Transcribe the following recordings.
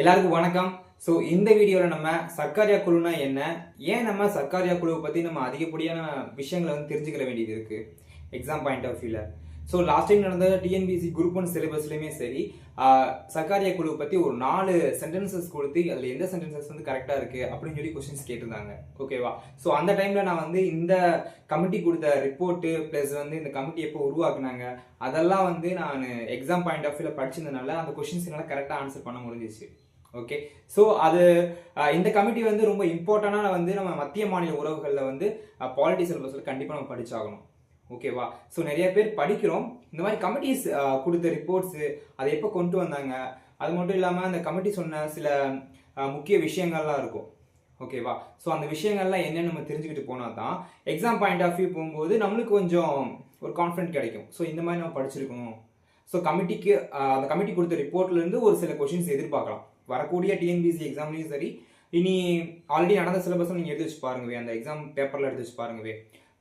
எல்லாருக்கும் வணக்கம். ஸோ இந்த வீடியோவில் நம்ம சர்க்காரியா குழுனா என்ன? ஏன் நம்ம சர்க்காரியா குழுவை பற்றி நம்ம அதிகப்படியான விஷயங்களை வந்து தெரிஞ்சுக்கிற வேண்டியது இருக்குது எக்ஸாம் பாயிண்ட் ஆஃப் வியூவில் ஸோ லாஸ்ட் டைம் நடந்த டிஎன்பிசி குரூப் ஒன் சிலபஸ்லையுமே சரி சர்க்காரியா குழுவை பற்றி ஒரு நாலு சென்டென்சஸ் கொடுத்து அதில் எந்த சென்டென்சஸ் வந்து கரெக்டாக இருக்குது அப்படின்னு சொல்லி கொஸ்டின்ஸ் கேட்டிருந்தாங்க. ஓகேவா ஸோ அந்த டைமில் நான் வந்து இந்த கமிட்டி கொடுத்த ரிப்போர்ட்டு ப்ளஸ் வந்து இந்த கமிட்டி எப்போ உருவாக்குனாங்க அதெல்லாம் வந்து நான் எக்ஸாம் பாயிண்ட் ஆஃப் வியூவில் படிச்சிருந்தனால அந்த கொஷின்ஸ் என்னால் கரெக்டாக ஆன்சர் பண்ண முடிஞ்சிச்சு. ஓகே ஸோ அது இந்த கமிட்டி வந்து ரொம்ப இம்பார்ட்டண்டான வந்து நம்ம மத்திய மாநில உறவுகளில் வந்து பாலிட்டி சிலபஸில் கண்டிப்பாக நம்ம படிச்சாகணும். ஓகேவா ஸோ நிறைய பேர் படிக்கிறோம். இந்த மாதிரி கமிட்டிஸ் கொடுத்த ரிப்போர்ட்ஸு அதை எப்போ கொண்டு வந்தாங்க? அது மட்டும் இல்லாமல் அந்த கமிட்டி சொன்ன சில முக்கிய விஷயங்கள்லாம் இருக்கும். ஓகேவா ஸோ அந்த விஷயங்கள்லாம் என்னென்னு நம்ம தெரிஞ்சுக்கிட்டு போனால் தான் எக்ஸாம் பாயிண்ட் ஆஃப் வியூ போகும்போது நம்மளுக்கு கொஞ்சம் ஒரு கான்ஃபிடென்ட் கிடைக்கும். ஸோ இந்த மாதிரி நம்ம படிச்சிருக்கணும். ஸோ கமிட்டிக்கு அந்த கமிட்டி கொடுத்த ரிப்போர்ட்லேருந்து ஒரு சில கொஷின்ஸ் எதிர்பார்க்கலாம். வரக்கூடிய டிஎன்பிசி எக்ஸாம்லையும் சரி இனி ஆல்ரெடி நடந்த சிலபஸ் நீங்கள் எடுத்து வச்சு பாருங்கவே அந்த எக்ஸாம் பேப்பரில் எடுத்து வச்சு பாருங்கவே.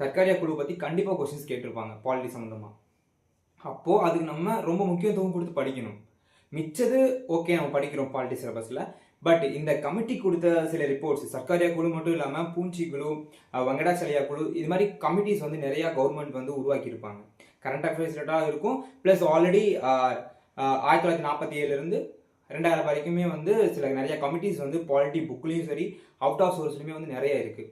சர்க்காரியா குழு பற்றி கண்டிப்பாக கொஷின்ஸ் கேட்டிருப்பாங்க பாலிட்டி சம்மந்தமாக அப்போது அதுக்கு நம்ம ரொம்ப முக்கியத்துவம் கொடுத்து படிக்கணும். மிச்சது ஓகே நம்ம படிக்கிறோம் பாலிட்டி சிலபஸில் பட் இந்த கமிட்டி கொடுத்த சில ரிப்போர்ட்ஸ் சர்க்காரியா குழு மட்டும் இல்லாமல் பூஞ்சி குழு அஹ், வெங்கடாச்சலையா குழு இது மாதிரி கமிட்டிஸ் வந்து நிறையா கவர்மெண்ட் வந்து உருவாக்கியிருப்பாங்க. கரண்ட் அஃபேர்ஸ் ரிலேட்டாக இருக்கும். ப்ளஸ் ஆல்ரெடி ஆயிரத்தி தொள்ளாயிரத்தி நாற்பத்தி ஏழுலேருந்து ரெண்டாயிரம் வரைக்குமே வந்து சில நிறைய கமிட்டிஸ் வந்து பாலிட்டி புக்லேயும் சரி அவுட் ஆஃப் சோர்ஸ்லையுமே வந்து நிறைய இருக்கு.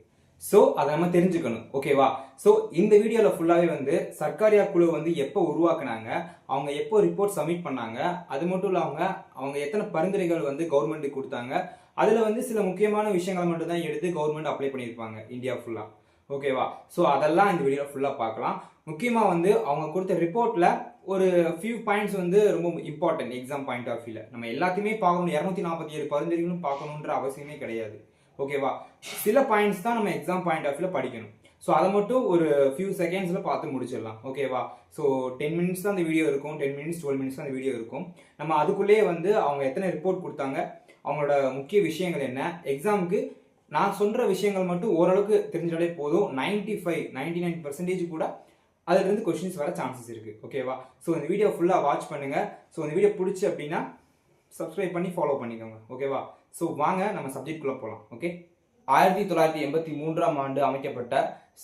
ஸோ அதை நம்ம தெரிஞ்சுக்கணும். ஓகேவா ஸோ இந்த வீடியோவில் ஃபுல்லாகவே வந்து சர்க்காரியா குழு வந்து எப்போ உருவாக்குனாங்க அவங்க எப்போ ரிப்போர்ட் சப்மிட் பண்ணாங்க அது மட்டும் இல்லாமல் அவங்க எத்தனை பரிந்துரைகள் வந்து கவர்மெண்ட்டுக்கு கொடுத்தாங்க அதில் வந்து சில முக்கியமான விஷயங்களை மட்டும் தான் எடுத்து கவர்மெண்ட் அப்ளை பண்ணியிருப்பாங்க இந்தியா ஃபுல்லாக ஓகேவா ஸோ அதெல்லாம் இந்த வீடியோவில் ஃபுல்லாக பார்க்கலாம். முக்கியமாக வந்து அவங்க கொடுத்த ரிப்போர்ட்டில் ஒரு ஃபியூ பாயிண்ட்ஸ் வந்து ரொம்ப இம்பார்ட்டன்ட் எக்ஸாம் பாயிண்ட் ஆஃப் வியூவில் நம்ம எல்லாத்தையுமே பார்க்கணும். இரநூத்தி நாற்பத்தி ஏழு பரிந்துரைகளும் பார்க்கணுன்ற அவசியமே கிடையாது. ஓகேவா சில பாயிண்ட்ஸ் தான் நம்ம எக்ஸாம் பாயிண்ட் ஆஃப் வியூவில் படிக்கணும். ஸோ அதை மட்டும் ஒரு ஃபியூ செகண்ட்ஸில் பார்த்து முடிச்சிடலாம். ஓகேவா ஸோ டென் மினிட்ஸ் தான் அந்த வீடியோ இருக்கும். டென் மினிட்ஸ் டுவெல் மினிட்ஸ் தான் அந்த வீடியோ இருக்கும். நம்ம அதுக்குள்ளேயே வந்து அவங்க எத்தனை ரிப்போர்ட் கொடுத்தாங்க அவங்களோட முக்கிய விஷயங்கள் என்ன எக்ஸாமுக்கு நான் சொல்கிற விஷயங்கள் மட்டும் ஓரளவுக்கு தெரிஞ்சாலே போதும். Ninety five ninety nine percentage கூட அதுலேருந்து கொஷின்ஸ் வர சான்சஸ் இருக்குது ஓகேவா ஸோ இந்த வீடியோ ஃபுல்லாக வாட்ச் பண்ணுங்கள் ஸோ இந்த வீடியோ பிடிச்சி அப்படின்னா சப்ஸ்கிரைப் பண்ணி ஃபாலோ பண்ணிக்கோங்க ஓகேவா ஸோ வாங்க நம்ம சப்ஜெக்ட்குள்ளே போகலாம் ஓகே ஆயிரத்தி தொள்ளாயிரத்தி எண்பத்தி மூன்றாம் ஆண்டு அமைக்கப்பட்ட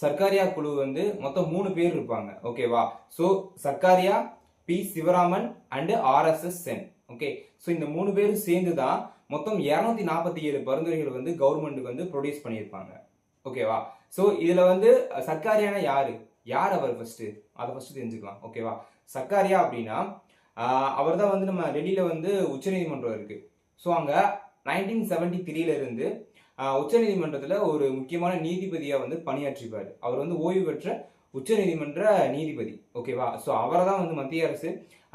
சர்க்காரியா குழு வந்து மொத்தம் மூணு பேர் இருப்பாங்க ஓகேவா so Sarkaria B Sivaraman and RSS Sen okay so இந்த மூணு பேரும் சேர்ந்து தான் மொத்தம் இரநூத்தி நாற்பத்தி ஏழு பரிந்துரைகள் வந்து கவர்மெண்ட்டுக்கு வந்து ப்ரொடியூஸ் பண்ணியிருப்பாங்க ஓகேவா ஸோ இதில் வந்து சர்க்காரியான யாரு? யார் அவர் ஃபஸ்ட்டு அதை ஃபஸ்ட்டு தெரிஞ்சுக்கலாம் ஓகேவா சர்க்காரியா அப்படின்னா அவர் தான் வந்து நம்ம டெல்லியில் வந்து உச்சநீதிமன்றம் இருக்குது ஸோ அங்கே நைன்டீன் செவன்டி த்ரீலேருந்து உச்சநீதிமன்றத்தில் ஒரு முக்கியமான நீதிபதியாக வந்து பணியாற்றிப்பார். அவர் வந்து ஓய்வு பெற்ற உச்சநீதிமன்ற நீதிபதி ஓகேவா ஸோ அவரை தான் வந்து மத்திய அரசு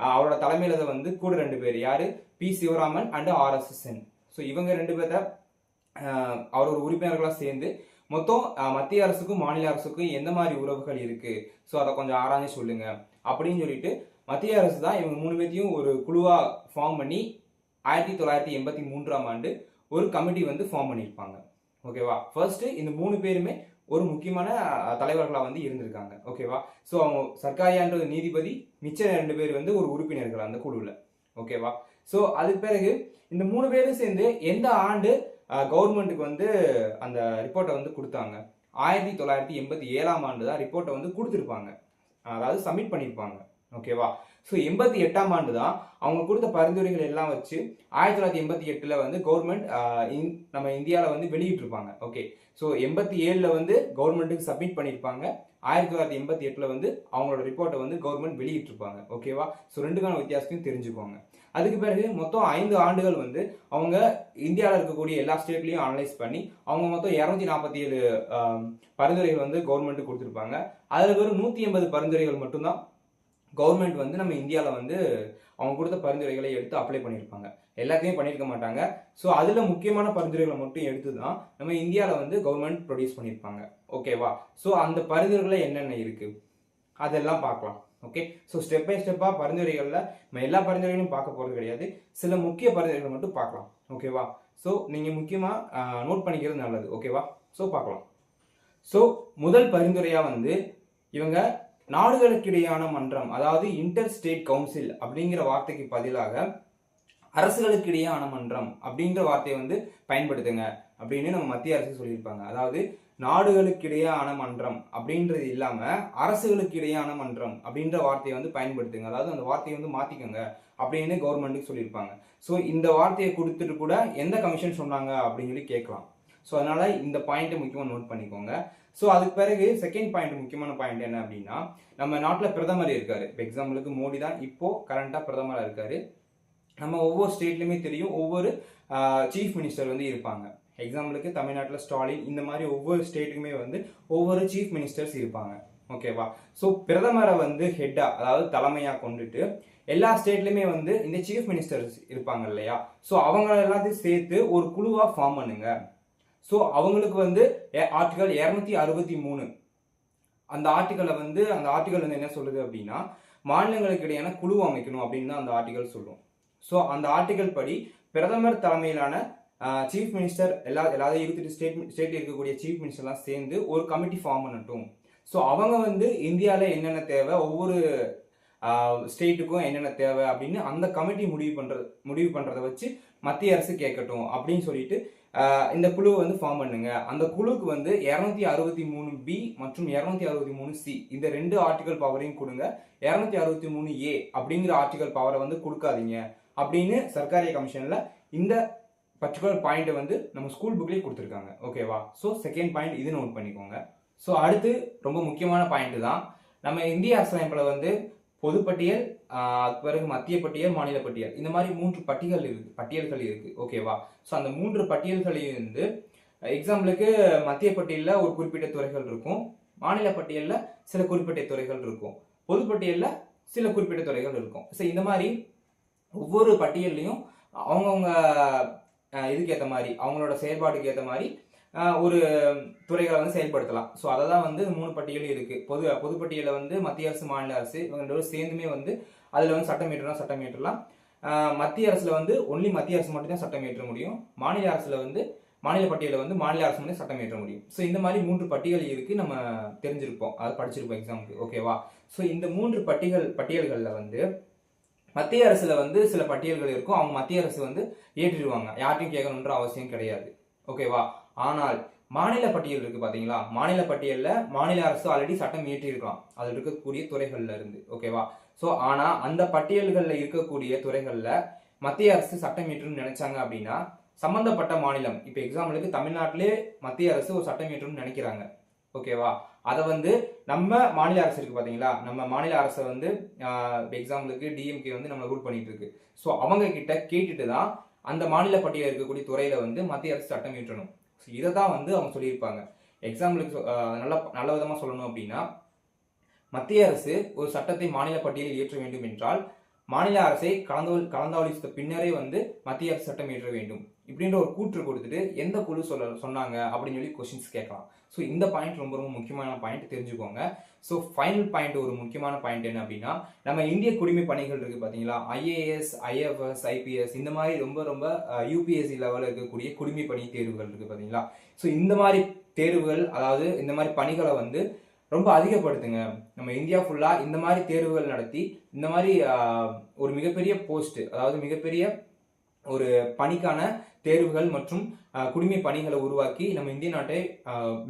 அவரோட தலைமையில் வந்து கூட ரெண்டு பேர். யார்? B. Sivaraman and RSSN so இவங்க ரெண்டு பேர்த்த அவரோட அவர் ஒரு உறுப்பினர்களாக சேர்ந்து மொத்தம் மத்திய அரசுக்கும் மாநில அரசுக்கும் எந்த மாதிரி உறவுகள் இருக்கு? ஸோ அதை கொஞ்சம் ஆராய்ஞ்சு சொல்லுங்க. அப்படின்னு சொல்லிட்டு மத்திய அரசு தான் இவங்க மூணு பேர்த்தையும் ஒரு குழுவா ஃபார்ம் பண்ணி ஆயிரத்தி தொள்ளாயிரத்தி எண்பத்தி மூன்றாம் ஆண்டு ஒரு கமிட்டி வந்து ஃபார்ம் பண்ணியிருப்பாங்க. ஓகேவா ஃபர்ஸ்ட் இந்த மூணு பேருமே ஒரு முக்கியமான தலைவர்களாக வந்து இருந்திருக்காங்க. ஓகேவா ஸோ அவங்க சர்க்காரியான்ற ஒரு நீதிபதி மிச்ச ரெண்டு பேர் வந்து ஒரு உறுப்பினர்கள் அந்த குழுவில். ஓகேவா ஸோ அதுக்கு பிறகு இந்த மூணு பேரும் சேர்ந்து எந்த ஆண்டு கவர்மெண்ட்டுக்கு வந்து அந்த ரிப்போர்ட்டை வந்து கொடுத்தாங்க. ஆயிரத்தி தொள்ளாயிரத்தி எண்பத்தி ஏழாம் ஆண்டு தான் ரிப்போர்ட்டை வந்து கொடுத்துருப்பாங்க. அதாவது சப்மிட் பண்ணியிருப்பாங்க ஓகேவா ஸோ எண்பத்தி எட்டாம் ஆண்டு தான் அவங்க கொடுத்த பரிந்துரைகள் எல்லாம் வச்சு ஆயிரத்தி தொள்ளாயிரத்தி எண்பத்தி எட்டில் வந்து கவர்மெண்ட் நம்ம இந்தியாவில் வந்து வெளியிட்டிருப்பாங்க. ஓகே ஸோ எண்பத்தி ஏழில் வந்து கவர்மெண்ட்டுக்கு சப்மிட் பண்ணியிருப்பாங்க ஆயிரத்தி தொள்ளாயிரத்தி எண்பத்தி எட்டில் வந்து அவங்களோட ரிப்போர்ட்டை வந்து கவர்மெண்ட் வெளியிட்டிருப்பாங்க. ஓகேவா ஸோ ரெண்டுக்கான வித்தியாசத்தையும் தெரிஞ்சுக்கோங்க. அதுக்கு பிறகு மொத்தம் ஐந்து ஆண்டுகள் வந்து அவங்க இந்தியாவில் இருக்கக்கூடிய எல்லா ஸ்டேட்லையும் அனலைஸ் பண்ணி அவங்க மொத்தம் இரநூத்தி நாற்பத்தி ஏழு பரிந்துரைகள் வந்து கவர்மெண்ட்டுக்கு கொடுத்துருப்பாங்க. அதில் வெறும் நூற்றி எண்பது பரிந்துரைகள் மட்டும்தான் கவர்மெண்ட் வந்து நம்ம இந்தியாவில் வந்து அவங்க கொடுத்த பரிந்துரைகளை எடுத்து அப்ளை பண்ணியிருப்பாங்க. எல்லாத்தையும் பண்ணியிருக்க மாட்டாங்க. ஸோ அதில் முக்கியமான பரிந்துரைகளை மட்டும் எடுத்து தான் நம்ம இந்தியாவில் வந்து கவர்மெண்ட் ப்ரொடியூஸ் பண்ணியிருப்பாங்க. ஓகேவா ஸோ அந்த பரிந்துரைகளை என்னென்ன இருக்குது அதெல்லாம் பார்க்கலாம். ஓகே ஸோ ஸ்டெப் பை ஸ்டெப்பாக பரிந்துரைகளில் நம்ம எல்லா பரிந்துரைகளையும் பார்க்க போகிறது கிடையாது. சில முக்கிய பரிந்துரைகளை மட்டும் பார்க்கலாம். ஓகேவா ஸோ நீங்கள் முக்கியமாக நோட் பண்ணிக்கிறது நல்லது. ஓகேவா ஸோ பார்க்கலாம். ஸோ முதல் பரிந்துரையாக வந்து இவங்க நாடுகளுக்கிடையான மன்றம் அதாவது இன்டர் ஸ்டேட் கவுன்சில் அப்படிங்கிற வார்த்தைக்கு பதிலாக அரசுகளுக்கிடையான மன்றம் அப்படின்ற வார்த்தையை வந்து பயன்படுத்துங்க. அப்படின்னு நம்ம மத்திய அரசு சொல்லியிருப்பாங்க. அதாவது நாடுகளுக்கிடையான மன்றம் அப்படின்றது இல்லாம அரசுகளுக்கு மன்றம் அப்படின்ற வார்த்தையை வந்து பயன்படுத்துங்க. அதாவது அந்த வார்த்தையை வந்து மாத்திக்கோங்க அப்படின்னு கவர்மெண்ட்டுக்கு சொல்லியிருப்பாங்க. ஸோ இந்த வார்த்தையை கொடுத்துட்டு கூட எந்த கமிஷன் சொன்னாங்க அப்படின்னு சொல்லி கேட்கலாம். ஸோ அதனால இந்த பாயிண்ட்டை முக்கியமாக நோட் பண்ணிக்கோங்க. ஸோ அதுக்கு பிறகு செகண்ட் பாயிண்ட் முக்கியமான பாயிண்ட் என்ன அப்படின்னா நம்ம நாட்டில் பிரதமர் இருக்காரு. இப்போ எக்ஸாம்பிளுக்கு மோடி தான். இப்போ கரண்டாக பிரதமராக இருக்காரு. நம்ம ஒவ்வொரு ஸ்டேட்லையுமே தெரியும். ஒவ்வொரு சீஃப் மினிஸ்டர் வந்து இருப்பாங்க. எக்ஸாம்பிளுக்கு தமிழ்நாட்டில் ஸ்டாலின் இந்த மாதிரி ஒவ்வொரு ஸ்டேட்டுக்குமே வந்து ஒவ்வொரு சீஃப் மினிஸ்டர்ஸ் இருப்பாங்க. ஓகேவா ஸோ பிரதமரை வந்து ஹெட்டாக அதாவது தலைமையாக கொண்டுட்டு எல்லா ஸ்டேட்லையுமே வந்து இந்த சீஃப் மினிஸ்டர்ஸ் இருப்பாங்க இல்லையா? ஸோ அவங்க எல்லாத்தையும் சேர்த்து ஒரு குழுவாக ஃபார்ம் பண்ணுங்க. ஸோ அவங்களுக்கு வந்து ஆர்டிகல் இரநூத்தி அறுபத்தி மூணு. அந்த ஆர்டிக்கலை வந்து அந்த ஆர்டிகல் வந்து என்ன சொல்லுது அப்படின்னா மாநிலங்களுக்கு இடையான குழு அமைக்கணும் அப்படின்னு தான் அந்த ஆர்டிகல் சொல்லும். ஸோ அந்த ஆர்டிகல் படி பிரதமர் தலைமையிலான சீஃப் மினிஸ்டர் எல்லா எல்லாத்தையும் இருபத்தெட்டு ஸ்டேட் ஸ்டேட்டில் இருக்கக்கூடிய சீஃப் மினிஸ்டர்லாம் சேர்ந்து ஒரு கமிட்டி ஃபார்ம் பண்ணட்டும். ஸோ அவங்க வந்து இந்தியாவில் என்னென்ன தேவை ஒவ்வொரு ஸ்டேட்டுக்கும் என்னென்ன தேவை அப்படின்னு அந்த கமிட்டி முடிவு பண்ணுறது முடிவு பண்ணுறதை வச்சு மத்திய அரசு கேட்கட்டும் அப்படின்னு சொல்லிட்டு இந்த குழுவை வந்து ஃபார்ம் பண்ணுங்க. அந்த குழுவுக்கு வந்து இரநூத்தி அறுபத்தி மூணு பி மற்றும் இரநூத்தி அறுபத்தி மூணு சி இந்த ரெண்டு ஆர்டிகல் பவரையும் கொடுங்க. இரநூத்தி அறுபத்தி மூணு ஏ அப்படிங்கிற ஆர்டிகல் பவரை வந்து கொடுக்காதீங்க அப்படின்னு சர்க்காரிய கமிஷனில் இந்த பர்டிகுலர் பாயிண்ட்டை வந்து நம்ம ஸ்கூல் புக்லேயே கொடுத்துருக்காங்க. ஓகேவா ஸோ செகண்ட் பாயிண்ட் இது நோட் பண்ணிக்கோங்க. ஸோ அடுத்து ரொம்ப முக்கியமான பாயிண்ட் தான் நம்ம இந்திய அரசமைப்பில் வந்து பொதுப்பட்டியல் அதுக்கு பிறகு மத்திய பட்டியல் மாநில பட்டியல். இந்த மாதிரி மூன்று பட்டியல் இருக்கு பட்டியல்கள் இருக்கு. ஓகேவா ஸோ அந்த மூன்று பட்டியல்களையும் வந்து எக்ஸாம்பிளுக்கு மத்திய பட்டியலில் ஒரு குறிப்பிட்ட துறைகள் இருக்கும். மாநில பட்டியலில் சில குறிப்பிட்ட துறைகள் இருக்கும். பொதுப்பட்டியலில் சில குறிப்பிட்ட துறைகள் இருக்கும். ஸோ இந்த மாதிரி ஒவ்வொரு பட்டியல்லையும் அவங்கவுங்க இதுக்கேற்ற மாதிரி அவங்களோட செயல்பாட்டுக்கு ஏற்ற மாதிரி ஒரு துறைகளை வந்து செயல்படுத்தலாம். ஸோ அதை தான் வந்து மூணு பட்டியலும் இருக்குது பொது பொதுப்பட்டியலில் வந்து மத்திய அரசு மாநில அரசு இவங்க ரெண்டு சேர்ந்துமே வந்து அதில் வந்து சட்டம் இயற்றலாம் சட்டம் இயற்றலாம். மத்திய அரசில் வந்து ஒன்லி மத்திய அரசு மட்டும்தான் சட்டம் இயற்ற முடியும். மாநில அரசில் வந்து மாநில பட்டியலில் வந்து மாநில அரசு மட்டும் சட்டம் இயற்ற முடியும். ஸோ இந்த மாதிரி மூன்று பட்டியல் இருக்குது நம்ம தெரிஞ்சிருப்போம். அதை படிச்சிருப்போம் எக்ஸாமுக்கு ஓகேவா ஸோ இந்த மூன்று பட்டியல் பட்டியல்களில் வந்து மத்திய அரசில் வந்து சில பட்டியல்கள் இருக்கும். அவங்க மத்திய அரசு வந்து ஏற்றிடுவாங்க. யார்ட்டையும் கேட்கணுன்ற அவசியம் கிடையாது. ஓகேவா ஆனால் மாநில பட்டியல் இருக்கு பாத்தீங்களா? மாநில பட்டியலில் மாநில அரசு ஆல்ரெடி சட்டம் இயற்றியிருக்கலாம். அதில் இருக்கக்கூடிய துறைகள்ல இருந்து. ஓகேவா ஸோ ஆனால் அந்த பட்டியல்களில் இருக்கக்கூடிய துறைகளில் மத்திய அரசு சட்டம் இயற்றணும்னு நினைச்சாங்க அப்படின்னா சம்பந்தப்பட்ட மாநிலம் இப்போ எக்ஸாம்பிளுக்கு தமிழ்நாட்டிலே மத்திய அரசு ஒரு சட்டம் இயற்றணும்னு நினைக்கிறாங்க. ஓகேவா அதை வந்து நம்ம மாநில அரசு இருக்கு பார்த்தீங்களா நம்ம மாநில அரசை வந்து எக்ஸாம்பிளுக்கு டிஎம்கே வந்து நம்ம ரூல் பண்ணிட்டு இருக்கு ஸோ அவங்க கிட்ட கேட்டுட்டு தான் அந்த மாநில பட்டியலில் இருக்கக்கூடிய துறையில வந்து மத்திய அரசு சட்டம் இயற்றணும். ஸோ இதை தான் வந்து அவங்க சொல்லியிருப்பாங்க. எக்ஸாம்பிளுக்கு சொ- நல்ல நல்ல விதமாக சொல்லணும் அப்படின்னா மத்திய அரசு ஒரு சட்டத்தை மாநில பட்டியலில் இயற்ற வேண்டும் என்றால் மாநில அரசை கலந்து கலந்தாலோசித்த பின்னரே வந்து மத்திய அரசு சட்டம் இயற்ற வேண்டும். இப்படின்ற ஒரு கூற்று கொடுத்துட்டு எந்த குழு சொல்ல சொன்னாங்க அப்படின்னு சொல்லி கொஷின்ஸ் கேட்கலாம். ஸோ இந்த பாயிண்ட் ரொம்ப ரொம்ப முக்கியமான பாயிண்ட் தெரிஞ்சுக்கோங்க. ஸோ ஃபைனல் பாயிண்ட் ஒரு முக்கியமான பாயிண்ட் என்ன அப்படின்னா நம்ம இந்திய குடிமை பணிகள் இருக்கு பார்த்தீங்களா ஐஏஎஸ் ஐஎஃப்எஸ் ஐபிஎஸ் இந்த மாதிரி ரொம்ப ரொம்ப யூபிஎஸ்சி லெவலில் இருக்கக்கூடிய குடிமை பணி தேர்வுகள் இருக்கு பார்த்தீங்களா ஸோ இந்த மாதிரி தேர்வுகள் அதாவது இந்த மாதிரி பணிகளை வந்து ரொம்ப அதிகப்படுத்துங்க. நம்ம இந்தியா ஃபுல்லாக இந்த மாதிரி தேர்வுகள் நடத்தி இந்த மாதிரி ஒரு மிகப்பெரிய போஸ்ட் அதாவது மிகப்பெரிய ஒரு பணிக்கான தேர்வுகள் மற்றும் குடிமை பணிகளை உருவாக்கி நம்ம இந்திய நாட்டை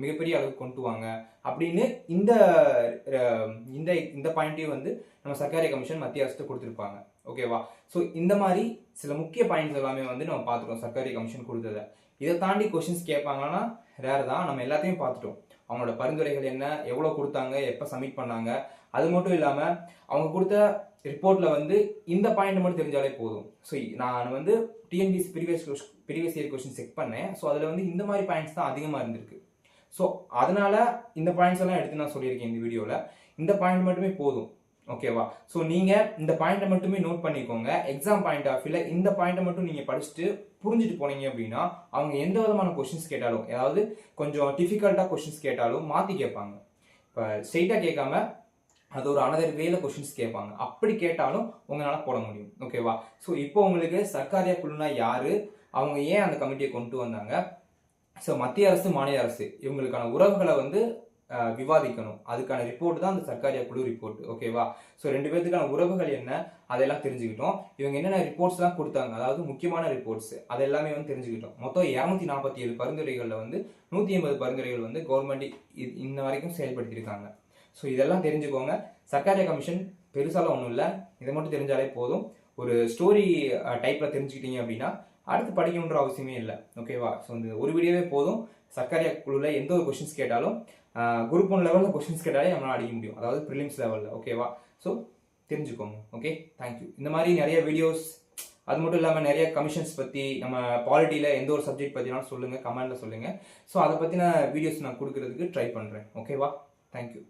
மிகப்பெரிய அளவுக்கு கொண்டு வாங்க. அப்படின்னு இந்த இந்த இந்த பாயிண்ட்டையும் வந்து நம்ம சர்க்காரிய கமிஷன் மத்திய அரசு கொடுத்துருப்பாங்க. ஓகேவா? ஸோ இந்த மாதிரி சில முக்கிய பாயிண்ட்ஸ் எல்லாமே வந்து நம்ம பார்த்துட்டோம் சர்க்காரிய கமிஷன் கொடுத்ததை. இதை தாண்டி கொஷின்ஸ் கேட்பாங்கன்னா ரேர் தான். நம்ம எல்லாத்தையும் பார்த்துட்டோம். அவங்களோட பரிந்துரைகள் என்ன எவ்வளோ கொடுத்தாங்க எப்போ சப்மிட் பண்ணாங்க அது மட்டும் இல்லாமல் அவங்க கொடுத்த ரிப்போர்ட்டில் வந்து இந்த பாயிண்ட் மட்டும் தெரிஞ்சாலே போதும். ஸோ நான் வந்து TNPSC previous previous year question check பண்ணேன். ஸோ அதில் வந்து இந்த மாதிரி பாயிண்ட்ஸ் தான் அதிகமாக இருந்திருக்கு. ஸோ அதனால் இந்த பாயிண்ட்ஸ் எல்லாம் எடுத்து நான் சொல்லியிருக்கேன் இந்த வீடியோவில் இந்த பாயிண்ட் மட்டுமே போதும். ஓகேவா ஸோ நீங்கள் இந்த பாயிண்ட்டை மட்டுமே நோட் பண்ணிக்கோங்க. எக்ஸாம் பாயிண்ட் ஆஃப் வியூல இந்த பாயிண்ட்டை மட்டும் நீங்கள் படிச்சுட்டு புரிஞ்சுட்டு போனீங்க அப்படின்னா அவங்க எந்த விதமான கொஷின்ஸ் கேட்டாலும் அதாவது கொஞ்சம் டிஃபிகல்ட்டாக கொஷின்ஸ் கேட்டாலும் மாற்றி கேட்பாங்க. இப்போ ஸ்ட்ரெயிட்டாக கேட்காம அது ஒரு அனதர் வேல கொஷின்ஸ் கேட்பாங்க. அப்படி கேட்டாலும் உங்களால் போட முடியும். ஓகேவா ஸோ இப்போ உங்களுக்கு சர்க்காரியா குழுனா யாரு? அவங்க ஏன் அந்த கமிட்டியை கொண்டு வந்தாங்க? ஸோ மத்திய அரசு மாநில அரசு இவங்களுக்கான உறவுகளை வந்து விவாதிக்கணும். அதுக்கான ரிப்போர்ட் தான் அந்த சர்க்காரியா குழு ரிப்போர்ட் ஓகேவா ஸோ ரெண்டு பேர்த்துக்கான உறவுகள் என்ன? அதெல்லாம் தெரிஞ்சுக்கிட்டோம். இவங்க என்னென்ன ரிப்போர்ட்ஸ்லாம் கொடுத்தாங்க? அதாவது முக்கியமான ரிப்போர்ட்ஸ் அது எல்லாமே வந்து தெரிஞ்சுக்கிட்டோம். மொத்தம் இரநூத்தி நாற்பத்தி ஏழு பரிந்துரைகளில் வந்து நூற்றி எண்பது பரிந்துரைகள் வந்து கவர்மெண்ட் இன்ன வரைக்கும் செயல்படுத்தியிருக்காங்க. ஸோ இதெல்லாம் தெரிஞ்சுக்கோங்க. சர்க்காரியா கமிஷன் பெருசாலாம் ஒன்றும் இல்லை. இதை மட்டும் தெரிஞ்சாலே போதும். ஒரு ஸ்டோரி டைப்பில் தெரிஞ்சுக்கிட்டீங்க அப்படின்னா அடுத்து படிக்கணுன்ற அவசியமே இல்லை. ஓகேவா ஸோ இந்த ஒரு வீடியோவே போதும். சர்க்காரியா குழுவில் எந்த ஒரு கொஷின்ஸ் கேட்டாலும் குரூப் ஒன் லெவலில் கொஷின்ஸ் கேட்டாலே நம்மளால் அடிக்க முடியும். அதாவது ப்ரிலிம்ஸ் லெவலில் ஓகேவா ஸோ தெரிஞ்சுக்கோங்க. ஓகே தேங்க்யூ இந்த மாதிரி நிறைய வீடியோஸ் அது மட்டும் இல்லாமல் நிறைய கமிஷன்ஸ் பற்றி நம்ம பாலிட்டியில் எந்த ஒரு சப்ஜெக்ட் பற்றினாலும் சொல்லுங்கள் கமெண்ட்டில் சொல்லுங்கள் ஸோ அதை பற்றின வீடியோஸ் நான் கொடுக்குறதுக்கு ட்ரை பண்ணுறேன் ஓகேவா தேங்க்யூ